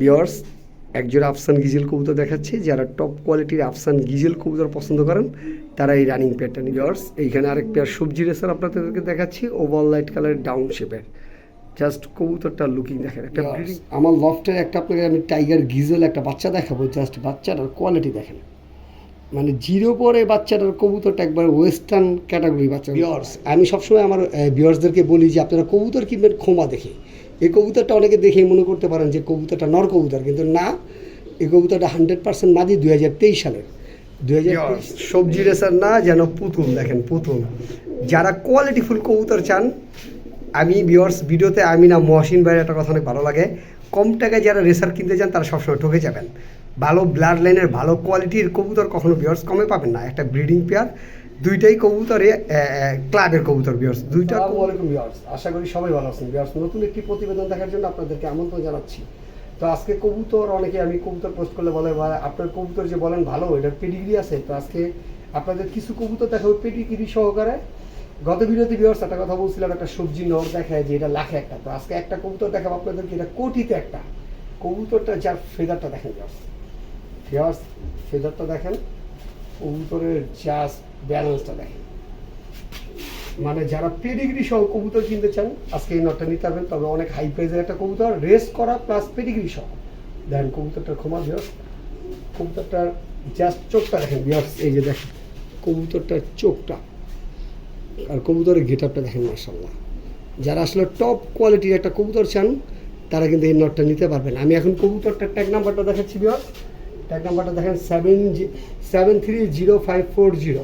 বিয়ার্স একজোড়া আফসান গিজেল কবুতর দেখাচ্ছি যারা টপ কোয়ালিটির আফসান গিজেল কবুতর পছন্দ করেন তারা এই রানিং পেয়ারটা নিন বিয়ার্স এইখানে আরেক পেয়ার সবজি রেসার আপনাদেরকে দেখাচ্ছি ওভার লাইট কালারের ডাউন শেপের জাস্ট কবুতরটা লুকিং দেখেন একটা আমার লফটের একটা আপনাকে আমি টাইগার গিজেল একটা বাচ্চা দেখাবো জাস্ট বাচ্চাটার কোয়ালিটি দেখেন। মানে জিরো পরে বাচ্চাটার কবুতরটা একবার ওয়েস্টার্ন ক্যাটাগরি বাচ্চা। বিয়ার্স আমি সবসময় আমার বিয়ার্সদেরকে বলি যে আপনারা কবুতর কিনবেন ক্ষমা দেখে। এই কবুতরটা অনেকে দেখেই মনে করতে পারেন যে কবুতরটা নর কবুতর, কিন্তু না, এই কবুতরটা হান্ড্রেড পার্সেন্ট মাদি দুই হাজার তেইশ সালের। দুই হাজার সবজি রেসার না, যেন পুতুল, দেখেন, পুতুল। যারা কোয়ালিটিফুল কবুতর চান, আমি বিয়ার্স ভিডিওতে আমি না মহসিন ভাইয়ের একটা কথা অনেক ভালো লাগে। কম টাকায় যারা রেসার কিনতে চান, তারা সবসময় ঠকে যাবেন। ভালো ব্লাড লাইনের ভালো কোয়ালিটির কবুতর কখনো বিয়ার্স কমে পাবেন না। একটা ব্রিডিং পেয়ার দুইটাই কবুতরে ক্লাবের কবুতর বিয়ার্স দুইটা আসসালামাইকুম ভিউয়ার্স আশা করি সবাই ভালো আছেন। ভিউয়ার্স নতুন একটি প্রতিবেদন দেখার জন্য আপনাদেরকে আমন্ত্রণ জানাচ্ছি। তো আজকে কবুতর অনেকে আমি কবুতর পোস্ট করলে বলে "ভাই, আপনার কবুতর যে বলেন ভালো এটার পেডিগ্রি আছে। তো আজকে আপনাদের কিছু কবুতর দেখাবো পেডিগ্রি সহকারে। গত ভিডিওতে ভিউয়ার্স একটা কথা বলছিলাম একটা সবজি নর দেখায় যে এটা লাখে একটা। তো আজকে একটা কবুতর দেখাবো আপনাদেরকে এটা কোটিতে একটা। কবুতরটা যার ফেদারটা দেখেন ভিউয়ার্স ফেদারটা দেখেন। কবুতরের জাস্ট ব্যালেন্সটা দেখেন মানে যারা পেডিগ্রি সহ কবুতর কিনতে চান, আজকে এই নটটা নিতে পারবেন, তবে অনেক হাই প্রাইজের একটা কবুতর রেস করা প্লাস পেডিগ্রি সহ। দেখেন কবুতরটার ক্ষমা বিয়স কবুতরটার জাস্ট চোখটা দেখেন বিয়স এই যে দেখেন, কবুতরটার চোখটা আর কবুতরের গেটআপটা দেখেন মার্শাল্লাহ যারা আসলে টপ কোয়ালিটির একটা কবুতর চান, তারা কিন্তু এই নটটা নিতে পারবেন। আমি এখন কবুতরটার ট্যাগ নাম্বারটা দেখাচ্ছি বিয়স ট্যাগ নাম্বারটা দেখেন seven seven three zero five four zero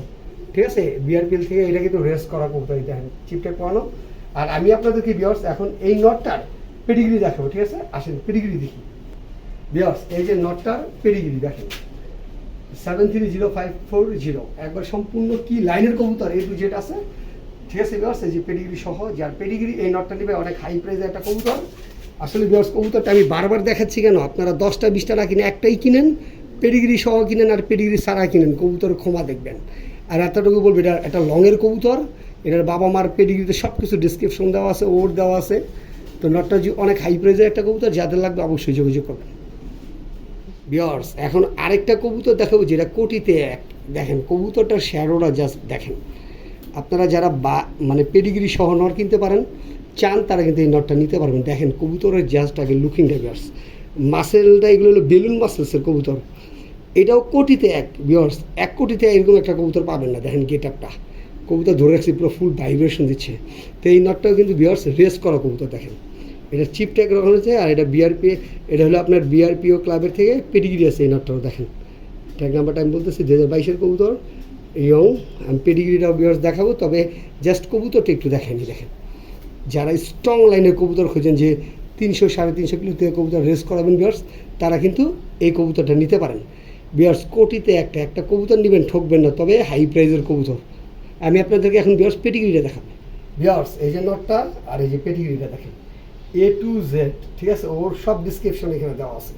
ঠিক আছে? বিআরপিএল থেকে এটা কিন্তু রেস করা কবুতর দেখেন চিপটা পড়ানো। আর আমি আপনাদেরকে বিয়ার্স এখন এই নটটার পেডিগ্রি দেখাবো, ঠিক আছে? আসেন পেডিগ্রি দেখি। বিয়ার্স এই যে নটটার পেডিগ্রি দেখেন। Seven three zero five four zero একবার সম্পূর্ণ কি লাইনের কবুতর এই টু জেড আছে? ঠিক আছে বিয়ার্স এই যে পেডিগ্রি সহ, যার পেডিগ্রি এই নটটা নেবে, অনেক হাই প্রাইসের একটা কবুতর। আসলে বিয়ার্স কবুতরটা আমি বারবার দেখাচ্ছি কেন? আপনারা দশটা, বিশটা না কিনে একটাই কিনেন পেডিগ্রি সহ কিনেন আর পেডিগ্রি ছাড়া কিনেন, কবুতর ক্ষমা দেখবেন। আর এতটুকু বলব, এটা একটা লংয়ের কবুতর, এটার বাবা মার পেডিগ্রিতে সব কিছু ডিসক্রিপশন দেওয়া আছে ওর দেওয়া আছে। তো নটটা অনেক হাই প্রাইসের একটা কবুতর, যাদের লাগবে অবশ্যই যোগাযোগ করবেন। বিয়ার্স এখন আরেকটা কবুতর দেখাবো, যেটা কোটিতে এক। দেখেন, কবুতরটার শ্যাডোটা জাস্ট দেখেন। আপনারা যারা বা মানে পেডিগ্রি সহ নট কিনতে পারেন, চান তারা কিন্তু এই নটটা নিতে পারবেন। দেখেন, কবুতরের জাস্ট আগে লুকিংটা বিয়ার্স মাসেলটা এগুলো হলো বেলুন মাসেলসের কবুতর। এটাও কোটিতে এক বিয়ার্স এক কোটিতে এরকম একটা কবুতর পাবেন না। দেখেন গেট আপটা কবুতর ধরে রাখছি, পুরো ফুল ভাইব্রেশন দিচ্ছে। তো এই নটটাও কিন্তু বিয়ার্স রেস করা কবুতর, দেখেন। এটা চিপ ট্যাগ রাখা হয়েছে আর এটা বিআরপি এটা হলো আপনার বিআরপিও ক্লাবের থেকে পেডিগ্রি আছে এই নটটাও দেখেন। ট্যাগ নাম্বারটা আমি বলতেছি দু হাজার বাইশের কবুতর ইয়ং আমি পেডিগ্রিটাও বিয়ার্স দেখাবো, তবে জাস্ট কবুতরটা একটু দেখেনি দেখেন। যারা স্ট্রং লাইনের কবুতর খোঁজেন, যে তিনশো সাড়ে তিনশো কিলো থেকে কবুতর রেস করাবেন বিয়ার্স তারা কিন্তু এই কবুতরটা নিতে পারেন। বিয়ার্স, কোটিতে একটা একটা কবুতর নেবেন, ঠকবেন না, তবে হাই প্রাইজের কবুতর। আমি আপনাদেরকে এখন বিয়ার্স পেটিগ্রিটা দেখাবো। বিয়ার্স, এই যে নটটা আর এই যে পেটিগ্রিটা দেখেন এ টু জেড ঠিক আছে? ওর সব ডিসক্রিপশন এখানে দেওয়া আছে।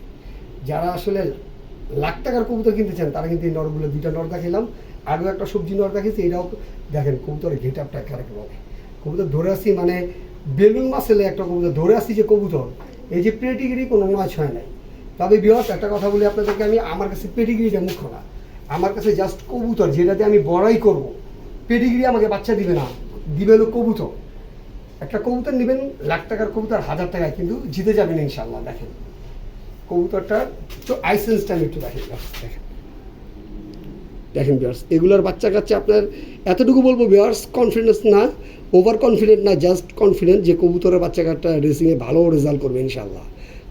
যারা আসলে লাখ টাকার কবুতর কিনতে চান, তারা কিন্তু এই নরগুলো দুইটা নর দেখাইলাম। আরও একটা সবজি নর দেখেছি এটাও দেখেন, কবুতরের ঘেট আপটা কারেক্ট বলে কবুতর ধরে আসি মানে বেলুন মাসেলে একটা কবুতর, ধরে আসি যে কবুতর, এই যে পেটিগিরি কোনো নয় ছয় নাই। তবে বিহস, একটা কথা বলি আপনাদেরকে, আমি আমার কাছে পেটিগিরিটা মুখ্য না। আমার কাছে জাস্ট কবুতর, যেটাতে আমি বড়াই করব। পেডিগ্রি আমাকে বাচ্চা দিবে না, দিবে হলো কবুতর। একটা কবুতর নেবেন, লাখ টাকার কবুতর, হাজার টাকায়, কিন্তু জিতে যাবেন ইনশাল্লাহ দেখেন। কবুতরটার তো আইসেন্সটা আমি একটু দেখেন দেখেন দেখেন। বিয়ার্স এগুলোর বাচ্চা কাচ্চা আপনার, এতটুকু বলব বিয়ার্স কনফিডেন্স না ওভার কনফিডেন্ট না জাস্ট কনফিডেন্ট যে কবুতরের বাচ্চা কাচ্চা রেসিংয়ে ভালো রেজাল্ট করবে ইনশাল্লাহ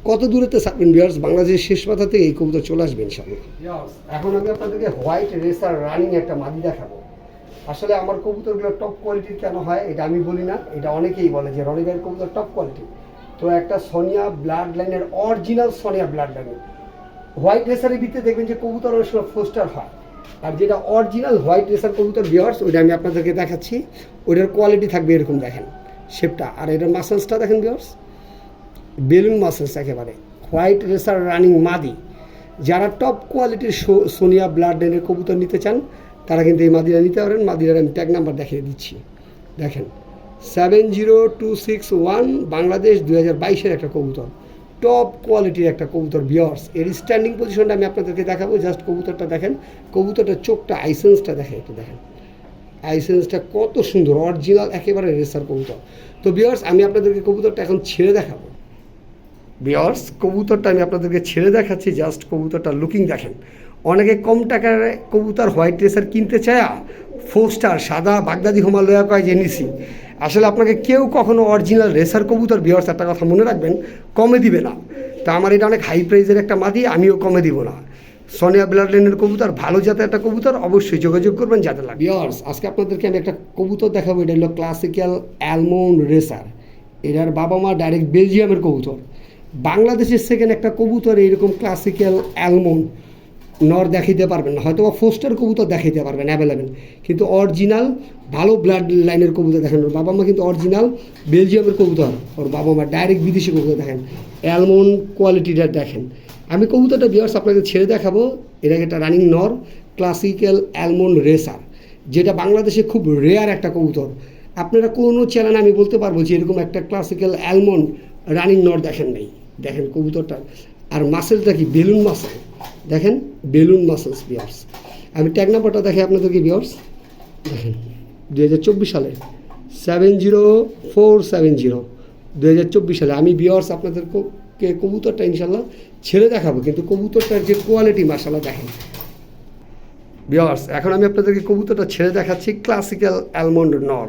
কত দূরেতে থাকবেন বিয়ার্স বাংলাদেশের শেষ মাথা থেকে এই কবুতর চলে আসবেন ইনশাল্লাহ এখন আমি আপনাদেরকে হোয়াইট রেসার রানিং একটা মাদি দেখাবো। আসলে আমার কবুতরগুলো টপ কোয়ালিটির কেন হয়, এটা আমি বলি না। এটা অনেকেই বলে যে রনিবের কবুতর টপ কোয়ালিটি তো একটা সোনিয়া ব্লাড লাইনের অরিজিনাল সোনিয়া ব্লাড লাইনের হোয়াইট রেসারের ভিতরে দেখবেন যে কবুতর অনেক সময় ফোস্টার হয়। আর যেটা অরিজিনাল হোয়াইট রেসার কবুতর বিয়ার্স ওইটা আমি আপনাদেরকে দেখাচ্ছি। ওইটার কোয়ালিটি থাকবে এরকম, দেখেন শেপটা আর এটার মাসেলসটা দেখেন বিয়ার্স বেলুন মাসেলস একেবারে। হোয়াইট রেসার রানিং মাদি। যারা টপ কোয়ালিটির সোনিয়া ব্লাড ডেনের কবুতর নিতে চান, তারা কিন্তু এই মাদিরা নিতে পারেন। মাদিরার আমি ট্যাগ নাম্বার দেখিয়ে দিচ্ছি। দেখেন seven zero two six one Bangladesh দুই হাজার বাইশের একটা কবুতর। টপ কোয়ালিটির একটা কবুতর বিয়ার্স এর স্ট্যান্ডিং পজিশনটা আমি আপনাদেরকে দেখাবো। জাস্ট কবুতরটা দেখেন। কবুতরটার চোখটা আইসেন্সটা দেখেন একটু, দেখেন। আইসেন্সটা কত সুন্দর অরিজিনাল একেবারে রেসার কবুতর। তো বিয়ার্স আমি আপনাদেরকে কবুতরটা এখন ছেড়ে দেখাবো। বিয়ার্স, কবুতরটা আমি আপনাদেরকে ছেড়ে দেখাচ্ছি, জাস্ট কবুতরটা লুকিং দেখেন। অনেকে কম টাকার কবুতর হোয়াইট রেসার কিনতে চায় ফোর স্টার সাদা, বাগদাদি, হিমালয়া কয় নিছি আসলে আপনাকে কেউ কখনো অরিজিনাল রেসার কবুতর, বিয়ার্স, একটা কথা মনে রাখবেন, কমে দিবে না। তা আমার এটা অনেক হাই প্রাইজের একটা মাদি, আমিও কমে দিব না। সোনিয়া ব্লাডলাইনের কবুতর, ভালো জাতের একটা কবুতর, অবশ্যই যোগাযোগ করবেন যাতে লাগে। বিয়ার্স, আজকে আপনাদেরকে আমি একটা কবুতর দেখাবো, এটা হলো ক্লাসিক্যাল অ্যালমন্ড রেসার এটার বাবা মা ডাইরেক্ট বেলজিয়ামের কবুতর। বাংলাদেশের সেকেন্ড একটা কবুতর এইরকম ক্লাসিক্যাল অ্যালমন্ড নর দেখাইতে পারবেন না। হয়তো বা ফোস্টার কবুতর দেখাইতে পারবেন অ্যাভেলেবেল কিন্তু অরিজিনাল ভালো ব্লাড লাইনের কবুতর দেখেন। ওর বাবা মা কিন্তু অরিজিনাল বেলজিয়ামের কবুতর। ওর বাবা মা ডাইরেক্ট বিদেশি কবুতর দেখেন। অ্যালমন্ড কোয়ালিটিটা দেখেন। আমি কবুতরটা বিয়ার্স আপনাকে ছেড়ে দেখাবো। এটা একটা রানিং নর ক্লাসিক্যাল অ্যালমন্ড রেসার যেটা বাংলাদেশে খুব রেয়ার একটা কবুতর। আপনারা কোনো চ্যানেল আমি বলতে পারব যে এরকম একটা ক্লাসিক্যাল অ্যালমন্ড রানিং নর দেখেন নাই। দেখেন কবুতরটা। আর মাসেলটা কি? বেলুন মাসেল দেখেন, বেলুন মাসেলস বিয়ার্স আমি ট্যাগ নাম্বারটা দেখে আপনাদেরকে বিয়ার্স দেখেন দু হাজার চব্বিশ সালে। Seven zero four seven zero দু হাজার চব্বিশ সালে। আমি বিয়ার্স আপনাদেরকে কবুতরটা ইনশাল্লাহ ছেড়ে দেখাবো। কিন্তু কবুতরটার যে কোয়ালিটি মাসাল্লাহ দেখেন। বিয়ার্স এখন আমি আপনাদেরকে কবুতরটা ছেড়ে দেখাচ্ছি ক্লাসিক্যাল অ্যালমন্ড নর।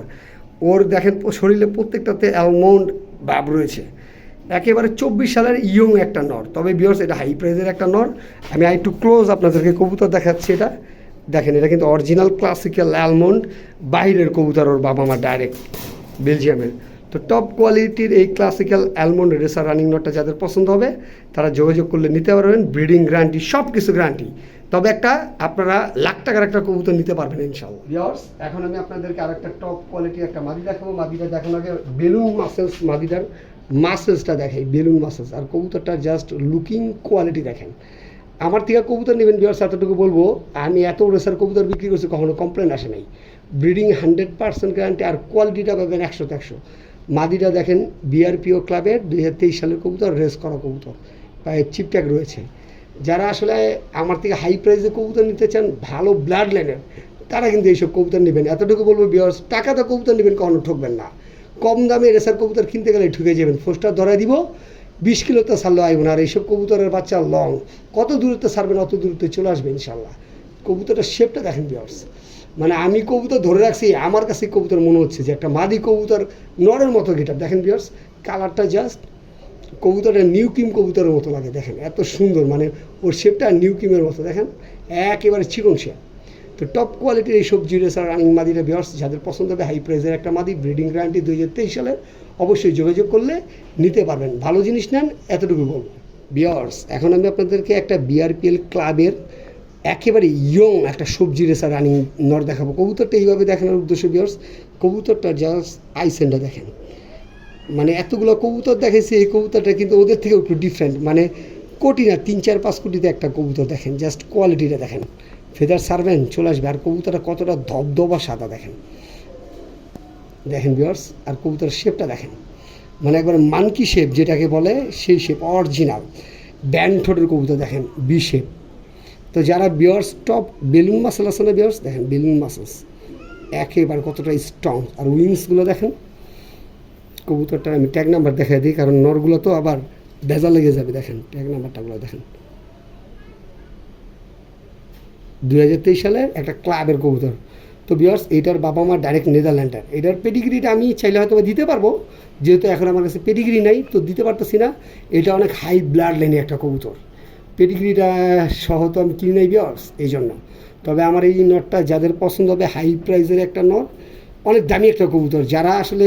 ওর, দেখেন, শরীরে প্রত্যেকটাতে অ্যালমন্ড বাব রয়েছে। একেবারে চব্বিশ সালের ইয়ং একটা নর। তবে বিয়ার্স এটা হাই প্রাইজের একটা নর। আমি একটু ক্লোজ আপনাদেরকে কবুতর দেখাচ্ছি এটা। দেখেন, এটা কিন্তু অরিজিনাল ক্লাসিক্যাল অ্যালমন্ড বাইরের কবুতর ওর বাবা মা ডাইরেক্ট বেলজিয়ামের তো টপ কোয়ালিটির এই ক্লাসিক্যাল অ্যালমন্ড রেসার রানিং নটটা যাদের পছন্দ হবে, তারা যোগাযোগ করলে নিতে পারবেন। ব্রিডিং গ্যারান্টি সব কিছু গ্যারান্টি তবে একটা আপনারা লাখ টাকার একটা কবুতর নিতে পারবেন ইনশাল্লাহ বিয়ার্স এখন আমি আপনাদেরকে আরেকটা টপ কোয়ালিটির একটা মাদি দেখাবো। মাদিটা দেখানো আগে বেলুন মাসেলস মাদিটার মাসেলসটা দেখাই বেলুন মাসেলস, আর কবুতরটা জাস্ট লুকিং কোয়ালিটি দেখেন। আমার থেকে কবুতর নেবেন বিয়ার্স এতটুকু বলব, আমি এত রেসার কবুতর বিক্রি করছি, কখনো কমপ্লেন আসে নাই। ব্রিডিং হান্ড্রেড পার্সেন্ট গ্যারান্টি আর কোয়ালিটিটা পাবেন একশো একশো। মাদিটা দেখেন বিআরপিও ক্লাবের দুই হাজার তেইশ সালের কবুতর রেস করা কবুতর পায়ে চিপট্যাগ রয়েছে। যারা আসলে আমার থেকে হাই প্রাইসে কবুতর নিতে চান, ভালো ব্লাড লাইনের তারা কিন্তু এইসব কবুতর নেবেন। এতটুকু বলব বিয়ার্স টাকাতে কবুতর নেবেন, কখনো ঠকবেন না। কম দামে রেসার কবুতর কিনতে গেলে ঠুকে যাবেন। ফোস্টার ধরাই দিব, বিশ কিলোতে ছাড়লে আইব না। আর এইসব কবুতরের বাচ্চা লং। কত দূরত্বে সারবেন অত দূরত্বে চলে আসবে ইনশাল্লাহ কবুতরের শেপটা দেখেন বিয়ার্স মানে আমি কবুতর ধরে রাখছি, আমার কাছে কবুতর মনে হচ্ছে যে একটা মাদি কবুতর, নরের মতো গেটার দেখেন বিয়ার্স কালারটা জাস্ট কবুতরের নিউ কিম কবুতরের মতো লাগে, দেখেন। এত সুন্দর মানে ওর শেপটা নিউ কিমের মতো, দেখেন। একেবারে চিকন শেপ তো টপ কোয়ালিটির এই সবজি রেসার রানিং মাদিটা বিয়ার্স যাদের পছন্দ হবে হাই প্রাইসের একটা মাদি ব্রিডিং গ্যারান্টি দুই সালের, অবশ্যই যোগাযোগ করলে নিতে পারবেন। ভালো জিনিস নেন, এতটুকু বলব। বিয়ার্স এখন আমি আপনাদেরকে একটা বিআরপিএল ক্লাবের একেবারে ইয়ং একটা সবজি রেসার রানিং নর দেখাবো। কবুতরটা এইভাবে দেখানোর উদ্দেশ্য বিয়ার্স কবুতরটা জাস্ট আইসেন্ডটা দেখেন। মানে এতগুলো কবুতর দেখেছি এই কবুতরটা কিন্তু ওদের থেকে একটু ডিফারেন্ট মানে কোটি না, তিন, চার, পাঁচ কোটিতে একটা কবুতর দেখেন জাস্ট কোয়ালিটিটা দেখেন। ফেদার সারবেন চলে আসবে, আর কবুতরটা কতটা ধবধবা সাদা দেখেন। দেখেন বিয়ার্স আর কবুতরের শেপটা দেখেন। মানে একবার মানকি শেপ যেটাকে বলে, সেই শেপ অরিজিনাল ব্যান্ড ঠোঁটের কবুতর দেখেন বি শেপ তো যারা বিয়ার্স টপ বেলুন মাসেল আছে না বিয়ার্স দেখেন বেলুন মাসেলস একেবারে কতটা স্ট্রং আর উইংসগুলো দেখেন কবুতরটা আমি ট্যাগ নাম্বার দেখাই দিই, কারণ নরগুলো তো আবার ভেজা লেগে যাবে, দেখেন। ট্যাগ নাম্বারটাগুলো দেখেন। দুই হাজার তেইশ সালের একটা ক্লাবের কবুতর। তো বিয়ার্স এটার বাবা মা ডাইরেক্ট নেদারল্যান্ডের। এটার পেডিগ্রিটা আমি চাইলে হয়তো দিতে পারব, যেহেতু এখন আমার কাছে পেডিগ্রি নাই, তো দিতে পারতেছি না। এটা অনেক হাই ব্লাড লাইনে একটা কবুতর। পেডিগ্রিটা সহ তো আমি কিনি নাই বিয়ার্স এই জন্য তবে আমার এই নটটা যাদের পছন্দ হবে হাই প্রাইসের একটা নট, অনেক দামি একটা কবুতর। যারা আসলে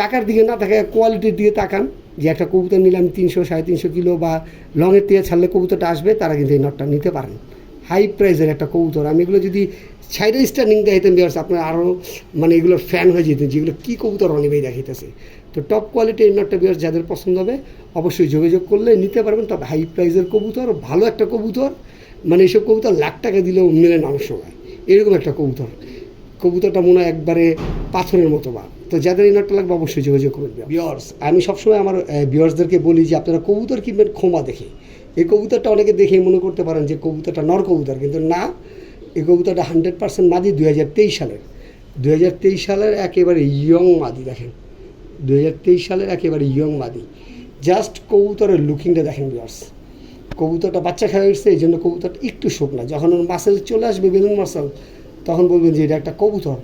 টাকার দিকে না থাকে কোয়ালিটির দিকে তাকান, যে একটা কবুতর নিলাম তিনশো, সাড়ে তিনশো কিলো বা লংয়ের থেকে ছাড়লে কবুতরটা আসবে, তারা কিন্তু এই নটটা নিতে পারেন। হাই প্রাইসের একটা কবুতর। আমি এগুলো যদি সাইডে স্ট্যান্ডিং দেখাইতেন বিয়ার্স আপনার আরও মানে এগুলোর ফ্যান হয়ে যেতেন যেগুলো কী কবুতর অনেকেই দেখাইতেছে। তো টপ কোয়ালিটির এই নটটা বিয়ার্স যাদের পছন্দ হবে অবশ্যই যোগাযোগ করলে নিতে পারবেন। তবে হাই প্রাইসের কবুতর ভালো একটা কবুতর মানে এইসব কবুতর লাখ টাকা দিলেও মেলে না অনেক সময়। এরকম একটা কবুতর। কবুতরটা মনে হয় একবারে পাথরের মতো বা। তো যাদের এই নটটা লাগবে অবশ্যই যোগাযোগ করবেন। বিয়ার্স আমি সবসময় আমার বিয়ার্সদেরকে বলি যে আপনারা কবুতর কিনবেন খোমা দেখে। এই কবুতরটা অনেকে দেখে মনে করতে পারেন যে কবুতরটা নর কবুতর, কিন্তু না, এই কবুতরটা হান্ড্রেড পার্সেন্ট মাদি দুই হাজার তেইশ সালের। দুই হাজার তেইশ সালের একেবারে ইয়ং মাদি, দেখেন। দুই হাজার তেইশ সালের একেবারে ইয়ং মাদি। জাস্ট কবুতরের লুকিংটা দেখেন বিয়ার্স কবুতরটা বাচ্চা খেয়ে উঠছে, এই জন্য কবুতরটা একটু শুকনা। যখন ওর মাসেল চলে আসবে, বেলুন মাসেল তখন বলবেন যে এটা একটা কবুতর।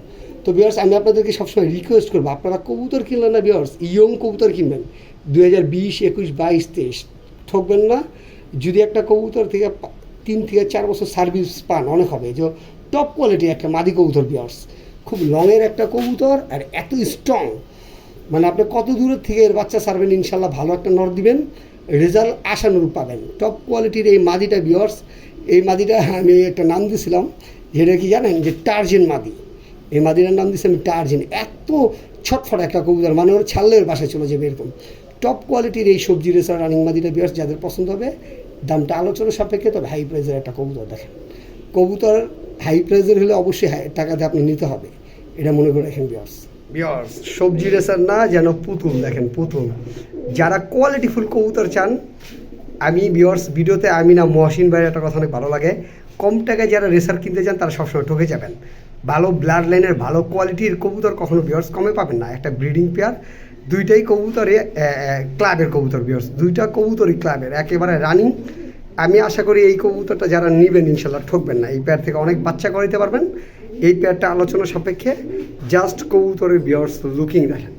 তো বিয়ার্স আমি আপনাদেরকে সবসময় রিকোয়েস্ট করব, আপনারা কবুতর কিনলেন না বিয়ার্স ইয়ং কবুতর কিনবেন। দু হাজার বিশ, একুশ, বাইশ, তেইশ। ঠকবেন না যদি একটা কবুতর থেকে তিন থেকে চার বছর সার্ভিস পান, অনেক হবে। যে টপ কোয়ালিটির একটা মাদি কবুতর বিয়ার্স খুব লংয়ের একটা কবুতর আর এত স্ট্রং মানে আপনি কত দূরের থেকে এর বাচ্চা সারবেন ইনশাল্লাহ ভালো একটা নর দিবেন রেজাল্ট আশানুরূপ পাবেন। টপ কোয়ালিটির এই মাদিটা বিয়ার্স এই মাদিটা আমি একটা নাম দিয়েছিলাম যেটা কি জানেন? যে টার্জেন মাদি। এই মাদিটার নাম দিয়েছি আমি টার্জেন এত ছটফট একটা কবুতর মানে ওর ছাড়লে বাসায় চলে যাবে এরকম। টপ কোয়ালিটির এই সবজি রেসার রানিং মাদিটা বিয়ার্স যাদের পছন্দ হবে, দামটা আলোচনা সাপেক্ষে, তবে হাই প্রাইসের একটা কবুতর দেখেন। কবুতর হাই প্রাইসের হলে অবশ্যই হাই টাকাতে আপনি নিতে হবে। এটা মনে করে রাখেন বিয়ার্স বিয়ার্স সবজি রেসার না, যেন পুতুল দেখেন, পুতুল। যারা কোয়ালিটিফুল কবুতর চান, আমি বিয়ার্স ভিডিওতে, আমি না মহসিন ভাইয়ের একটা কথা অনেক ভালো লাগে। কম টাকায় যারা রেসার কিনতে চান, তারা সবসময় ঠকে যাবেন। ভালো ব্লাড লাইনের ভালো কোয়ালিটির কবুতর কখনো বিয়ার্স কমে পাবেন না। একটা ব্রিডিং পেয়ার দুইটাই কবুতরে ক্লাবের কবুতর বিয়ার্স দুইটা কবুতরই ক্লাবের, একেবারে রানিং আমি আশা করি এই কবুতরটা যারা নেবেন, ইনশাল্লাহ ঠকবেন না। এই পেয়ার থেকে অনেক বাচ্চা করাইতে পারবেন। এই পেয়ারটা আলোচনা সাপেক্ষে জাস্ট কবুতরের বিয়ার্স লুকিং দেখেন।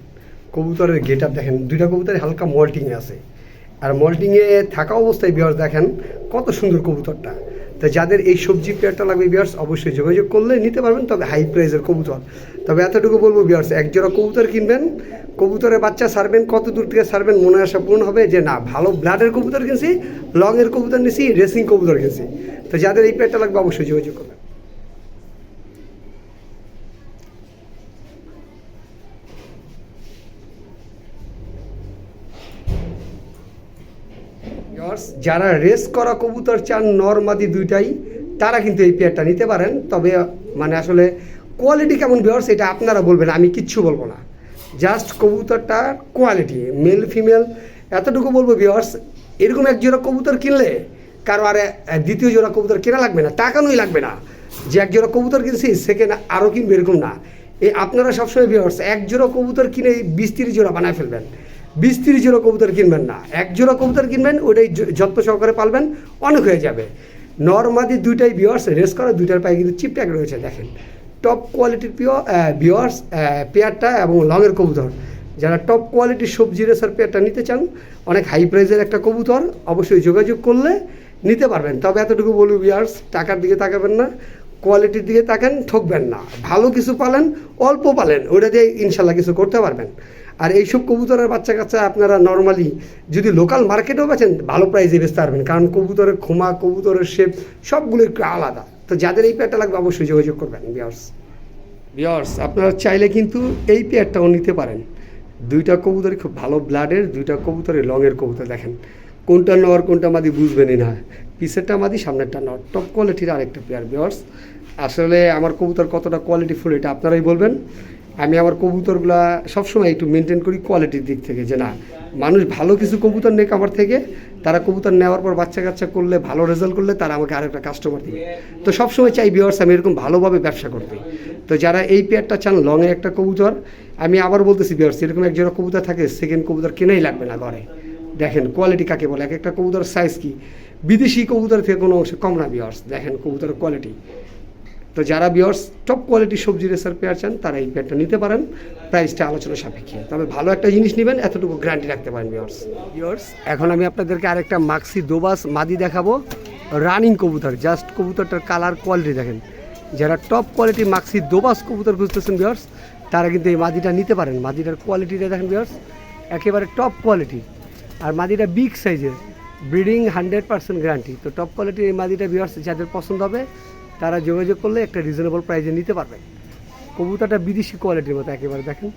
কবুতরের গেট আপ দেখেন, দুইটা কবুতরে হালকা মল্টিং আছে। আর মল্টিংয়ে থাকা অবস্থায় বিয়ার্স দেখেন কত সুন্দর কবুতরটা। তো যাদের এই সবজি পেয়ারটা লাগবে বিয়ার্স অবশ্যই যোগাযোগ করলে নিতে পারবেন, তবে হাই প্রাইসের কবুতর। তবে এতটুকু বলব বিয়ার্স এক জোড়া কবুতর কিনবেন, কবুতরের বাচ্চা সারবেন, কত দূর থেকে সারবেন মনে আশা পূরণ হবে যে না, ভালো ব্লাডের কবুতর কিনছি লংয়ের কবুতর নিছি রেসিং কবুতর কিনছি। তো যাদের এই পেয়ারটা লাগবে, অবশ্যই যোগাযোগ করবেন। Viewers, যারা রেস করা কবুতর চান নর্মাদি দুইটাই তারা কিন্তু এই পেয়ারটা নিতে পারেন। তবে মানে আসলে কোয়ালিটি কেমন ভিওর্স এটা আপনারা বলবেন আমি কিচ্ছু বলব না। জাস্ট কবুতরটার কোয়ালিটি মেল ফিমেল এতটুকু বলব ভিওর্স এরকম এক জোড়া কবুতর কিনলে কারও আর দ্বিতীয় জোড়া কবুতর কেনা লাগবে না টাকানোই লাগবে না। যে এক জোড়া কবুতর কিনছি সেকেন্ড আরও কিনবে এরকম না। এই আপনারা সবসময় ভিওর্স এক জোড়া কবুতর কিনে বিশ তিরিশ জোড়া বানায় ফেলবেন। বিশ তিরিশ জোড়া কবুতর কিনবেন না। এক জোড়া কবুতর কিনবেন ওইটাই যত্ন সহকারে পালবেন, অনেক হয়ে যাবে। নর্মাদি দুইটাই বিয়ার্স রেস করা দুইটার পায়ে কিন্তু চিপ ট্যাগ রয়েছে, দেখেন। টপ কোয়ালিটির পিও বিয়ার্স পেয়ারটা এবং লংয়ের কবুতর। যারা টপ কোয়ালিটির সবজি রেসার পেয়ারটা নিতে চান, অনেক হাই প্রাইসের একটা কবুতর, অবশ্যই যোগাযোগ করলে নিতে পারবেন। তবে এতটুকু বলব বিয়ার্স টাকার দিকে তাকাবেন না কোয়ালিটির দিকে তাকান, ঠকবেন না। ভালো কিছু পালেন, অল্প পালেন, ওটা দিয়ে ইনশাল্লাহ কিছু করতে পারবেন। আর এইসব কবুতরের বাচ্চা কাচ্চা আপনারা নর্মালি যদি লোকাল মার্কেটেও বেচেন ভালো প্রাইসে বেচতে পারবেন। কারণ কবুতরের খোমা কবুতরের শেপ সবগুলো একটু আলাদা। তো যাদের এই পেয়ারটা লাগবে অবশ্যই যোগাযোগ করবেন বিয়ার্স বিয়ার্স আপনারা চাইলে কিন্তু এই পেয়ারটাও নিতে পারেন। দুইটা কবুতরই খুব ভালো ব্লাডের দুইটা কবুতরের লংয়ের কবুতর দেখেন। কোনটা নর কোনটা মাদি বুঝবেনই না। পিসেরটা মাদি সামনেরটা নর। টপ কোয়ালিটির আরেকটা পেয়ার বিয়ার্স আসলে আমার কবুতর কতটা কোয়ালিটি ফুল এটা আপনারাই বলবেন। আমি আমার কবুতরগুলা সবসময় একটু মেনটেন করি কোয়ালিটির দিক থেকে, যে না, মানুষ ভালো কিছু কবুতর নেক আমার থেকে, তারা কবুতর নেওয়ার পর বাচ্চা কাচ্চা করলে, ভালো রেজাল্ট করলে তারা আমাকে আরেকটা কাস্টমার দিবে। তো সবসময় চাই বিয়ার্স আমি এরকম ভালোভাবে ব্যবসা করতে। তো যারা এই পেয়ারটা চান লংয়ে একটা কবুতর, আমি আবার বলতেছি বিয়ার্স এরকম এক জোড়া কবুতর থাকে সেকেন্ড কবুতর কেনাই লাগবে না ঘরে। দেখেন কোয়ালিটি কাকে বলে, এক একটা কবুতর সাইজ কি? বিদেশি কবুতর থেকে কোনো অংশে কম না বিয়ার্স দেখেন কবুতরের কোয়ালিটি তো যারা বিয়ার্স টপ কোয়ালিটির সবজি রেসার পেয়ার চান, তারা এই পেয়ারটা নিতে পারেন। প্রাইসটা আলোচনা সাপেক্ষে। তবে ভালো একটা জিনিস নেবেন, এতটুকু গ্যারান্টি রাখতে পারেন বিয়ার্স বিয়ার্স এখন আমি আপনাদেরকে আরেকটা মাক্সি দোবাস মাদি দেখাবো। রানিং কবুতর জাস্ট কবুতরটার কালার কোয়ালিটি দেখেন। যারা টপ কোয়ালিটি মাক্সি দোবাস কবুতর খুঁজতেছেন বিয়ার্স তারা কিন্তু এই মাদিটা নিতে পারেন। মাদিটার কোয়ালিটিটা দেখেন বিয়ার্স একেবারে টপ কোয়ালিটি আর মাদিটা বিগ সাইজের ব্রিডিং হান্ড্রেড পার্সেন্ট গ্যারান্টি তো টপ কোয়ালিটির এই মাদিটা বিয়ার্স যাদের পছন্দ হবে তারা যোগাযোগ করলে একটা রিজনেবল প্রাইসে নিতে পারবেন কবুতরটা বিদেশি কোয়ালিটির মতো একেবারে, দেখেন।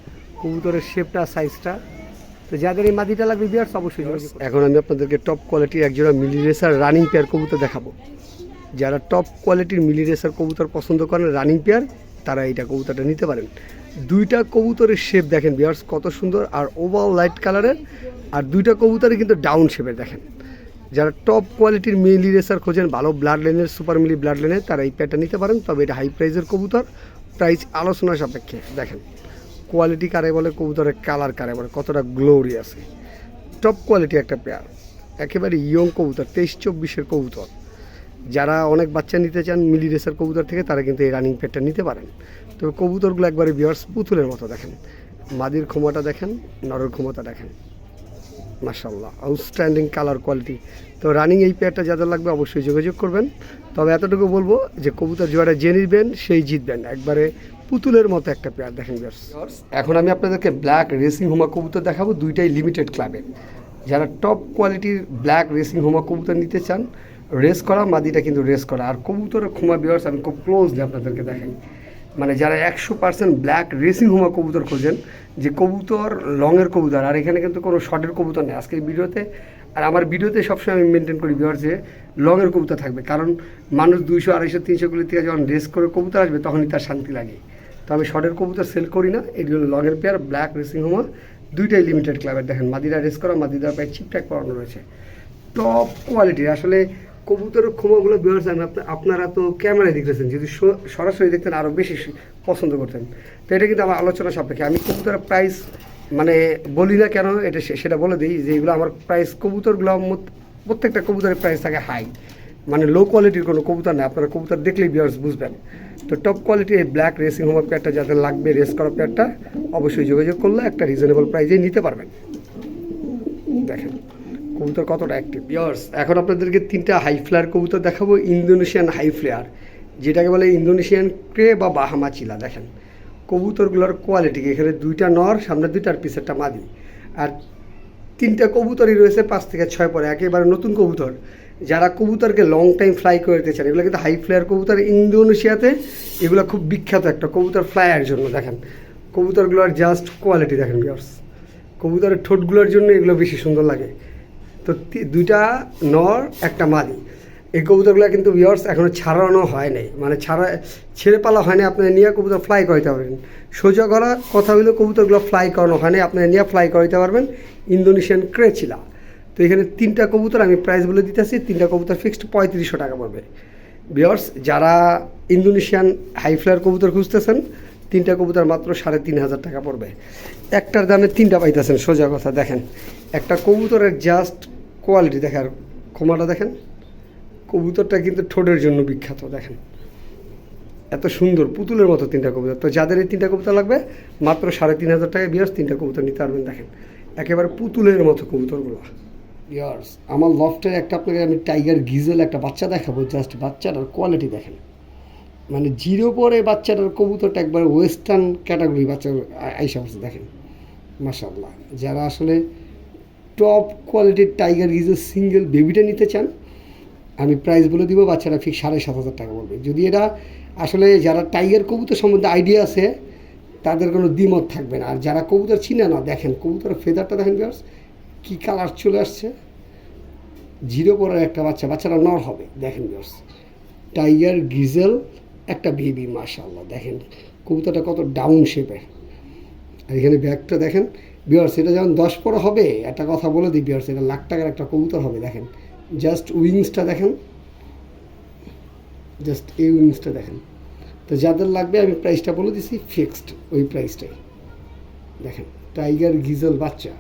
কবুতরের শেপটা সাইজটা তো যাদের এই মাদিটা লাগবে বিয়ার্স অবশ্যই এখন আমি আপনাদেরকে টপ কোয়ালিটির একজোড়া মিলি রেসার রানিং পেয়ার কবুতর দেখাবো। যারা টপ কোয়ালিটির মিলি রেসার কবুতর পছন্দ করেন রানিং পেয়ার তারা এইটা কবুতরটা নিতে পারেন। দুইটা কবুতরের শেপ দেখেন বিয়ার্স কত সুন্দর। আর ওভাল লাইট কালারের আর দুইটা কবুতরই কিন্তু ডাউন শেপের দেখেন। যারা টপ কোয়ালিটির মিলি রেসার খোঁজেন, ভালো ব্লাড লাইনের সুপার মিলি ব্লাড লাইনের তারা এই প্যাডটা নিতে পারেন। তবে এটা হাই প্রাইজের কবুতর। প্রাইস আলোচনা সাপেক্ষে, দেখেন। কোয়ালিটি কারে বলে, কবুতরের কালার কারে বলে, কতটা গ্লোরি আছে। টপ কোয়ালিটি একটা পেয়ার একেবারে ইয়ং কবুতর তেইশ চব্বিশের কবুতর। যারা অনেক বাচ্চা নিতে চান মিলি রেসার কবুতর থেকে, তারা কিন্তু এই রানিং পেটটা নিতে পারেন। তবে কবুতরগুলো একবারে বিয়ার্স পুতুলের মতো, দেখেন। মাদির ক্ষমতা দেখেন, নরের ক্ষমতা দেখেন। মার্শাল্লাহ আউটস্ট্যান্ডিং কালার কোয়ালিটি তো রানিং এই পেয়ারটা যাদের লাগবে অবশ্যই যোগাযোগ করবেন। তবে এতটুকু বলব যে কবুতর জোয়ারে যে নিবেন, সেই জিতবেন। একবারে পুতুলের মতো একটা পেয়ার দেখেন। এখন আমি আপনাদেরকে ব্ল্যাক রেসিং হোমা কবুতর দেখাবো, দুইটাই লিমিটেড ক্লাবে যারা টপ কোয়ালিটির ব্ল্যাক রেসিং হোমা কবুতর নিতে চান রেস করা, মাদিটা কিন্তু রেস করা। আর কবুতরের ক্ষমা বিয়ার্স আমি খুব ক্লোজলি আপনাদেরকে দেখাই। মানে যারা একশো পার্সেন্ট ব্ল্যাক রেসিং হোমা কবুতর খোঁজেন, যে কবুতর লংয়ের কবুতর, আর এখানে কিন্তু কোনো শর্টের কবুতর নেই। আজকের ভিডিওতে, আর আমার ভিডিওতে সবসময় আমি মেনটেন করি বিহার যে লংয়ের কবুতর থাকবে। কারণ মানুষ দুইশো, আড়াইশো, তিনশো তিনশোগুলি থেকে যখন রেস করে কবুতর আসবে, তখনই তার শান্তি লাগে। তো আমি শর্টের কবুতর সেল করি না, এগুলো লংয়ের পেয়ার ব্ল্যাক রেসিং হোমা, দুইটাই লিমিটেড ক্লাবের দেখেন মাদিরা রেস করা মাদিরা পায়ে চিপটাক করানো রয়েছে। টপ কোয়ালিটির আসলে কবুতরের ক্ষমাগুলো বিহার আমি আপনারা তো ক্যামেরায় দেখতেছেন, যদি সরাসরি দেখতেন আরও বেশি পছন্দ করতেন। তো এটা কিন্তু আমার আলোচনা সাপেক্ষে। আমি কবুতরের প্রাইস মানে বলি না কেন, এটা সেটা বলে দিই যে এগুলো আমার প্রাইস কবুতরগুলো প্রত্যেকটা কবুতরের প্রাইস থাকে হাই মানে লো কোয়ালিটির কোনো কবুতর না। আপনারা কবুতর দেখলেই বিয়ার্স বুঝবেন। তো টপ কোয়ালিটির এই ব্ল্যাক রেসিং হোমার প্যাডটা যাদের লাগবে রেস করা প্যাডটা অবশ্যই যোগাযোগ করলে একটা রিজনেবল প্রাইজেই নিতে পারবেন। দেখেন। কবুতর কতটা অ্যাক্টিভ ইয়ার্স এখন আপনাদেরকে তিনটা হাই ফ্লেয়ার কবুতর দেখাবো ইন্দোনেশিয়ান হাই ফ্লেয়ার যেটাকে বলে ইন্দোনেশিয়ান ক্রে বা বাহামা চিলা দেখেন। কবুতরগুলোর কোয়ালিটি এখানে দুইটা নর, সামনে দুইটার পিছেরটা মাদি। আর তিনটা কবুতরই রয়েছে পাঁচ থেকে ছয় পরে, একেবারে নতুন কবুতর। যারা কবুতরকে লং টাইম ফ্লাই করতে চান, এগুলো কিন্তু হাই ফ্লায়ার কবুতর ইন্দোনেশিয়াতে এগুলো খুব বিখ্যাত একটা কবুতর ফ্লাইয়ের জন্য, দেখেন। কবুতরগুলোর জাস্ট কোয়ালিটি দেখেন বিয়ার্স কবুতরের ঠোঁটগুলোর জন্য এগুলো বেশি সুন্দর লাগে। তো দুইটা নর, একটা মাদি। এই কবুতরগুলো কিন্তু ভিওর্স এখনও ছাড়ানো হয় নাই। মানে ছাড়া, ছেড়ে পালা হয় না আপনি নিয়ে কবুতর ফ্লাই করাইতে পারবেন। সোজা করা কথা হলো কবুতরগুলো ফ্লাই করানো হয় নাই। আপনি নিয়ে ফ্লাই করাইতে পারবেন ইন্দোনেশিয়ান ক্রেচিলা। তো এখানে তিনটা কবুতর আমি প্রাইস বলে দিতেছি। তিনটা কবুতর ফিক্সড পঁয়ত্রিশশো টাকা পড়বে। ভিওর্স যারা ইন্দোনেশিয়ান হাই ফ্লায়ার কবুতর খুঁজতেছেন, তিনটা কবুতর মাত্র সাড়ে তিন হাজার টাকা পড়বে। একটার দামে তিনটা পাইতেছেন। সোজা কথা, দেখেন। একটা কবুতরের জাস্ট কোয়ালিটি দেখার ক্ষমাটা দেখেন, কবুতরটা কিন্তু ঠোঁটের জন্য বিখ্যাত, দেখেন। এত সুন্দর, পুতুলের মতো তিনটা কবুতর। তো যাদের এই তিনটা কবুতর লাগবে, মাত্র সাড়ে তিন হাজার টাকায় বিয়ার্স তিনটা কবুতর নিতে পারবেন, দেখেন। একেবারে পুতুলের মতো কবুতরগুলো। ইয়ার্স আমার লফটের একটা আপনাকে আমি টাইগার গিজেল একটা বাচ্চা দেখাবো জাস্ট বাচ্চাটার কোয়ালিটি দেখেন। মানে জিরো পরে বাচ্চাটার কবুতরটা একবার ওয়েস্টার্ন ক্যাটাগরি বাচ্চা আইসা দেখেন। মাশাল্লাহ যারা আসলে টপ কোয়ালিটির টাইগার গিজেল সিঙ্গেল বেবিটা নিতে চান, আমি প্রাইস বলে দিব, বাচ্চারা ফিক্স সাড়ে সাত হাজার টাকা বলবে। যদি এটা আসলে যারা টাইগার কবুতর সম্বন্ধে আইডিয়া আছে, তাদের কোনো দ্বিমত থাকবে না। আর যারা কবুতর চিনে না, দেখেন কবুতরের ফেদারটা দেখেন বিয়ার্স কী কালার চলে আসছে। জিরো পরের একটা বাচ্চা, বাচ্চারা নর হবে, দেখেন বিয়ার্স টাইগার গিজেল একটা বেবি মাশাল্লাহ দেখেন। কবুতরটা কত ডাউন শেপের আর এখানে ব্যাগটা দেখেন বিয়ার্স এটা যখন দশ পরে হবে, একটা কথা বলে দিই বিয়ার্স এটা লাখ টাকার একটা কবুতর হবে, দেখেন। জাস্ট উইংসটা দেখেন। জাস্ট এই উইংসটা দেখেন। তো যাদের লাগবে, আমি প্রাইসটা বলে দিছি ফিক্সড ওই প্রাইসটাই দেখেন টাইগার গিজল, বাচ্চা।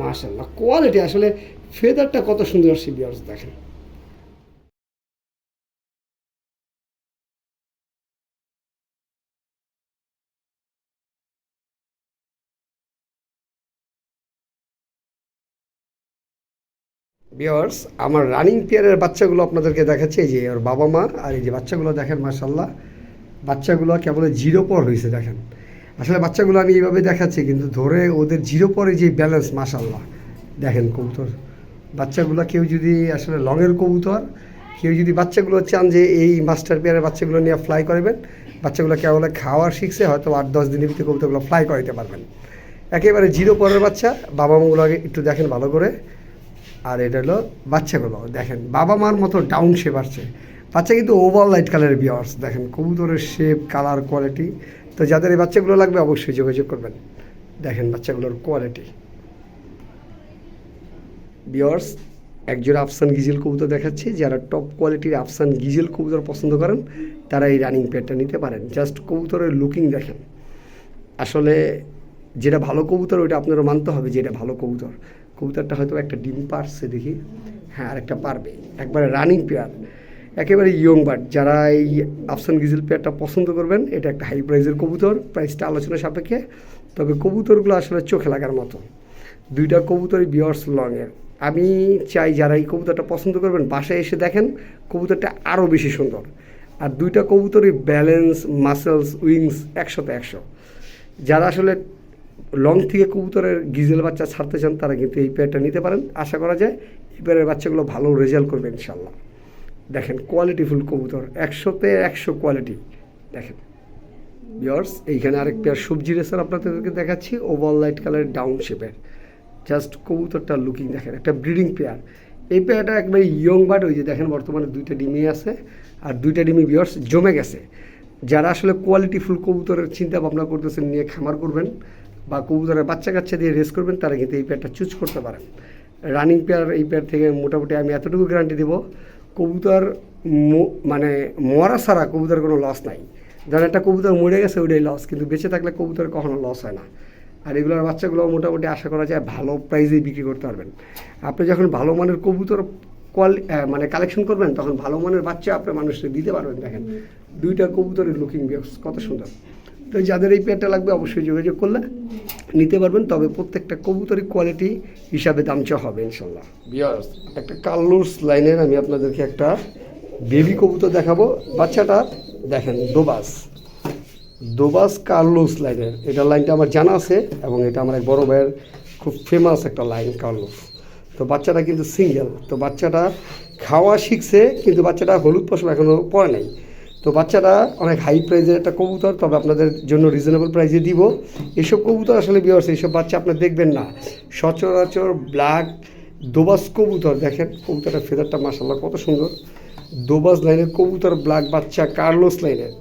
মাশাল্লাহ কোয়ালিটি আসলে ফেদারটা কত সুন্দর সে বিয়ার্স দেখেন। বিয়ার্স আমার রানিং পেয়ারের বাচ্চাগুলো আপনাদেরকে দেখাচ্ছে যে ওর বাবা মা আর এই যে বাচ্চাগুলো দেখেন মাসাল্লাহ বাচ্চাগুলো কেবল জিরো পর হয়েছে দেখেন। আসলে বাচ্চাগুলো আমি এইভাবে দেখাচ্ছি, কিন্তু ধরে ওদের জিরো পরে যে ব্যালেন্স মাসাল্লাহ দেখেন কবুতর। বাচ্চাগুলো কেউ যদি আসলে লংয়ের কবুতর, কেউ যদি বাচ্চাগুলো চান যে এই মাস্টার পেয়ারের বাচ্চাগুলো নিয়ে ফ্লাই করবেন, বাচ্চাগুলো কেবল খাওয়ার শিখছে, হয়তো আট দশ দিনের ভিতরে কবুতরগুলো ফ্লাই করাইতে পারবেন। একেবারে জিরো পরের বাচ্চা, বাবা মাগুলো একটু দেখেন ভালো করে। আর এটা হলো বাচ্চাগুলো, দেখেন বাবা মার মতো ডাউন শেপ আসছে। বাচ্চা কিন্তু ওভার লাইট কালারের বিয়ার্স দেখেন কবুতরের শেপ কালার কোয়ালিটি তো যাদের এই বাচ্চাগুলো লাগবে, অবশ্যই যোগাযোগ করবেন। দেখেন বাচ্চাগুলোর কোয়ালিটি বিয়ার্স একজোড়া আফসান গিজেল কবুতর দেখাচ্ছি, যারা টপ কোয়ালিটির আফসান গিজেল কবুতর পছন্দ করেন, তারা এই রানিং পেয়ারটা নিতে পারেন। জাস্ট কবুতরের লুকিং দেখেন। আসলে যেটা ভালো কবুতর, ওইটা আপনারা মানতে হবে যে এটা ভালো কবুতর। কবুতরটা হয়তো একটা ডিম পারছে দেখি। হ্যাঁ আরেকটা পারবে। একবারে রানিং পেয়ার একেবারে ইয়ং বার্ড যারা এই আফসান গিজেল পেয়ারটা পছন্দ করবেন, এটা একটা হাই প্রাইজের কবুতর। প্রাইসটা আলোচনা সাপেক্ষে। তবে কবুতরগুলো আসলে চোখে লাগার মতো। দুইটা কবুতরই বিয়ার্স লংয়ের আমি চাই যারা এই কবুতরটা পছন্দ করবেন, বাসায় এসে দেখেন, কবুতরটা আরও বেশি সুন্দর। আর দুইটা কবুতরই ব্যালেন্স মাসেলস উইংস একশোতে একশো। যারা আসলে লং থেকে কবুতরের গিজেল বাচ্চা ছাড়তে চান, তারা কিন্তু এই পেয়ারটা নিতে পারেন। আশা করা যায় এই পেয়ারের বাচ্চাগুলো ভালো রেজাল্ট করবে ইনশাল্লাহ দেখেন কোয়ালিটিফুল কবুতর, একশোতে একশো কোয়ালিটি দেখেন বিয়ার্স এইখানে আরেক পেয়ার সবজি রেসার আপনাদেরকে দেখাচ্ছি ওভার লাইট কালারের ডাউন শেপের জাস্ট কবুতরটা লুকিং দেখেন, একটা ব্রিডিং পেয়ার এই পেয়ারটা একবারে ইয়ং বার্ড ওই যে দেখেন বর্তমানে দুইটা ডিমই আছে, আর দুইটা ডিমি বিয়ার্স জমে গেছে। যারা আসলে কোয়ালিটিফুল কবুতরের চিন্তা ভাবনা করতেছেন, নিয়ে খামার করবেন বা কবুতরের বাচ্চা কাচ্চা দিয়ে রেস করবেন তারা কিন্তু এই পেয়ারটা চুজ করতে পারেন রানিং পেয়ার এই পেয়ার থেকে মোটামুটি আমি এতটুকু গ্যারান্টি দেবো কবুতর মানে মরা ছাড়া কবুতর কোনো লস নাই। যারা একটা কবুতর মরে গেছে ওইটাই লস কিন্তু বেঁচে থাকলে কবুতর কখনো লস হয় না। আর এগুলোর বাচ্চাগুলো মোটামুটি আশা করা যায় ভালো প্রাইসেই বিক্রি করতে পারবেন। আপনি যখন ভালো মানের কবুতর কোয়ালি মানে কালেকশন করবেন তখন ভালো মানের বাচ্চা আপনি মানুষকে দিতে পারবেন দেখেন। দুইটা কবুতরের লুকিং বিয়স কত সুন্দর। তো যাদের এই পেয়ারটা লাগবে অবশ্যই যোগাযোগ করলে নিতে পারবেন তবে প্রত্যেকটা কবুতরই কোয়ালিটি হিসাবে দামচা হবে ইনশাল্লাহ বিয়ার্স একটা কাল্লুস লাইনের আমি আপনাদেরকে একটা বেবি কবুতর দেখাবো। বাচ্চাটা দেখেন দোবাস দোবাস কার্লোস লাইনের। এটা লাইনটা আমার জানা আছে এবং এটা আমার এক বড় ভাইয়ের খুব ফেমাস একটা লাইন কার্লোস। তো বাচ্চাটা কিন্তু সিঙ্গেল তো বাচ্চাটা খাওয়া শিখছে কিন্তু বাচ্চাটা হলুদ পশম এখনও পড়ে নাই। তো বাচ্চারা অনেক হাই প্রাইজের একটা কবুতর, তবে আপনাদের জন্য রিজনেবল প্রাইজে দিব। এসব কবুতর আসলে বিয়ার্স এইসব বাচ্চা আপনার দেখবেন না। সচরাচর ব্ল্যাক দোবাস কবুতর, দেখেন কবুতরটা ফেদারটা মাসাল্লাহ কত সুন্দর। দোবাস লাইনের কবুতর ব্ল্যাক বাচ্চা কার্লোস লাইনের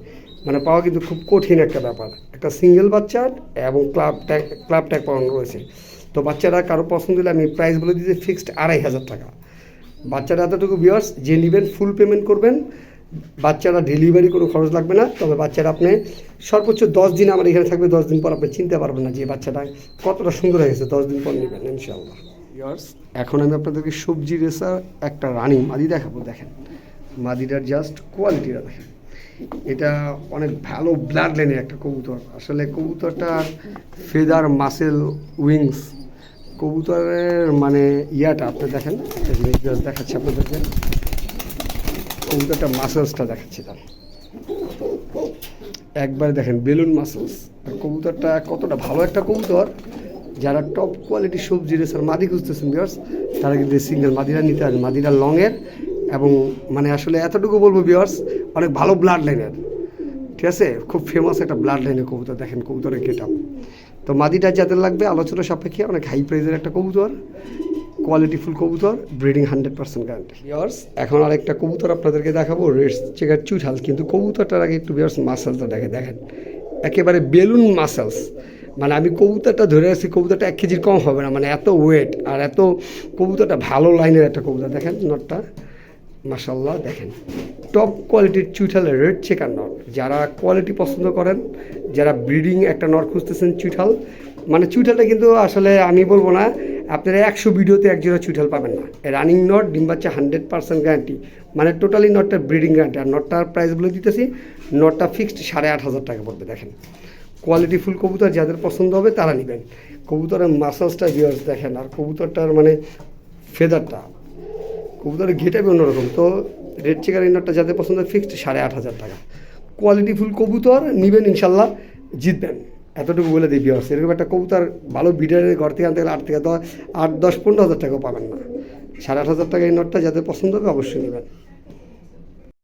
মানে পাওয়া কিন্তু খুব কঠিন একটা ব্যাপার। একটা সিঙ্গেল বাচ্চা এবং ক্লাব ট্যাগ ক্লাব ট্যাগ পাওয়ানো রয়েছে। তো বাচ্চারা কারও পছন্দ হলে আমি প্রাইস বলে দিতে ফিক্সড আড়াই হাজার টাকা। বাচ্চারা এতটুকু বিয়ার্স যে নেবেন ফুল পেমেন্ট করবেন। বাচ্চারা ডেলিভারি কোনো খরচ লাগবে না তবে বাচ্চারা আপনি সর্বোচ্চ দশ দিন আমার এখানে থাকবে দশ দিন পর আপনি চিনতে পারবেন না যে বাচ্চাটা কতটা সুন্দর হয়ে গেছে দশ দিন পর নেবেন ইনশাল্লাহ বিয়ার্স এখন আমি আপনাদেরকে সবজি রেসার একটা রানিং মাদি দেখাবো দেখেন। মাদিটার জাস্ট কোয়ালিটিটা দেখেন। এটা অনেক ভালো ব্লাড লাইনের একটা কবুতর। আসলে কবুতরটার ফেদার মাসেল উইংস কবুতরের মানে ইয়াটা আপনি দেখেন দেখাচ্ছি আপনাদেরকে। কবুতরটা মাসেলসটা দেখাচ্ছি তার একবার দেখেন, বেলুন মাসেলস কবুতরটা কতটা ভালো একটা কবুতর। যারা টপ কোয়ালিটি সবজি রেসার মাদি খুঁজতেছেন বিয়ার্স তারা কিন্তু সিঙ্গেল মাদিরা নিতে পারেন। মাদিরা লংয়ের এবং মানে আসলে এতটুকু বলব বিয়ার্স অনেক ভালো ব্লাড লাইনের ঠিক আছে? খুব ফেমাস একটা ব্লাড লাইনের কবুতর দেখেন, কবুতরের গেট তো মাদিটা যাদের লাগবে, আলোচনা সাপেক্ষে অনেক হাই প্রাইজের একটা কবুতর। কোয়ালিটিফুল কবুতর breeding hundred percent guarantee viewers এখন আরেকটা কবুতর আপনাদেরকে দেখাবো রেড চেকার চুঠাল কিন্তু কবুতরটার আগে একটু বিয়ার্স মাসালটা দেখে দেখেন। একেবারে বেলুন মাসালস মানে আমি কবুতরটা ধরে আছি, কবুতরটা এক কেজির কম হবে না। মানে এত ওয়েট আর এত কবুতরটা ভালো লাইনের একটা কবুতর। দেখেন নটটা। মাসাল্লাহ দেখেন। টপ কোয়ালিটির চুইঠালের রেড চেকার নট যারা কোয়ালিটি পছন্দ করেন, যারা ব্রিডিং একটা নট খুঁজতেছেন চুইঠাল মানে চুইঠালটা কিন্তু আসলে আমি বলব না আপনারা একশো ভিডিওতে এক জোড়া চুইঠাল পাবেন না। রানিং নট ডিম বাচ্চা হান্ড্রেড পার্সেন্ট গ্যারান্টি মানে টোটালি নটটা ব্রিডিং গ্যারান্টি আর নটটার প্রাইস বলে দিতেছি নটটা ফিক্সড সাড়ে আট হাজার টাকা পড়বে, দেখেন। কোয়ালিটি ফুল কবুতর যাদের পছন্দ হবে তারা নেবেন। কবুতরের মাসাজটা ভিউয়ার্স দেখেন, আর কবুতরটার মানে ফেদারটা কবুতরের ঘেটাবে অন্যরকম। তো রেড চিকার ইনারটা যাদের পছন্দ ফিক্সড সাড়ে আট হাজার টাকা। কোয়ালিটি ফুল কবুতর, নেবেন ইনশাল্লাহ, জিতবেন। এতটুকু বলে দিবি বিয়ার্স এরকম একটা কবুতর ভালো বিডারের ঘর থেকে আনতে গেলে আট থেকে আট, দশ, পনেরো হাজার টাকাও পাবেন না। সাড়ে আট হাজার টাকা এই নোটটা যাদের পছন্দ হবে অবশ্যই নেবেন।